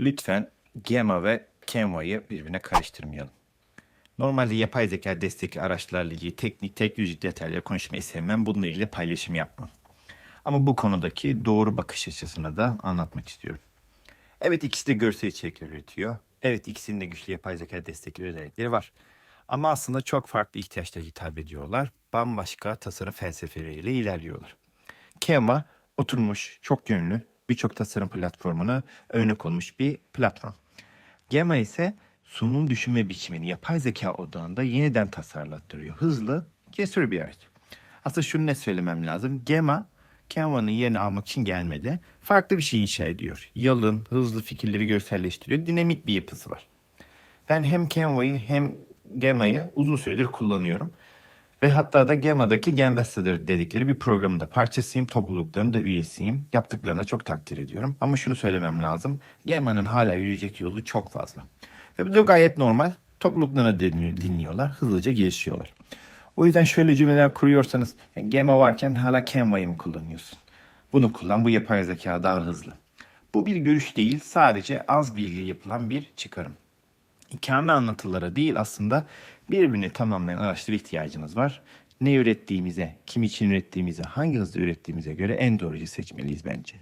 Lütfen Gemma ve Canva'yı birbirine karıştırmayalım. Normalde yapay zeka destekli araçlarla ilgili teknik, teknolojik detayları konuşmayı sevmem. Bununla ilgili paylaşım yapmam. Ama bu konudaki doğru bakış açısını da anlatmak istiyorum. Evet ikisi de görsel içerikler üretiyor. Evet ikisinin de güçlü yapay zeka destekli özellikleri var. Ama aslında çok farklı ihtiyaçlara hitap ediyorlar. Bambaşka tasarım felsefeleriyle ilerliyorlar. Canva oturmuş, çok yönlü, birçok tasarım platformuna örnek olmuş bir platform. Gemma ise sunum düşünme biçimini yapay zeka odağında yeniden tasarlattırıyor. Hızlı, cesur bir araç. Aslında şunu ne söylemem lazım. Gemma Canva'nın yerini almak için gelmedi. Farklı bir şey inşa ediyor. Yalın, hızlı fikirleri görselleştiriyor. Dinamik bir yapısı var. Ben hem Canva'yı hem Gemma'yı uzun süredir kullanıyorum. Ve hatta da Gemma'daki Gambassador dedikleri bir programın da parçasıyım. Topluluklarının da üyesiyim. Yaptıklarına çok takdir ediyorum. Ama şunu söylemem lazım. Gemma'nın hala yürüyecek yolu çok fazla. Ve bu da gayet normal. Topluluklarını dinli- dinliyorlar. Hızlıca gelişiyorlar. O yüzden şöyle cümleler kuruyorsanız "Ya Gemma varken hala Canva'yı mı kullanıyorsun? Bunu kullan bu yapay zeka daha hızlı. Bu bir görüş değil sadece az bilgi yapılan bir çıkarım hikaye anlatılara değil aslında birbirini tamamlayan araçlara ihtiyacımız var. Ne ürettiğimize, kim için ürettiğimize, hangi hızda ürettiğimize göre en doğruyu seçmeliyiz bence.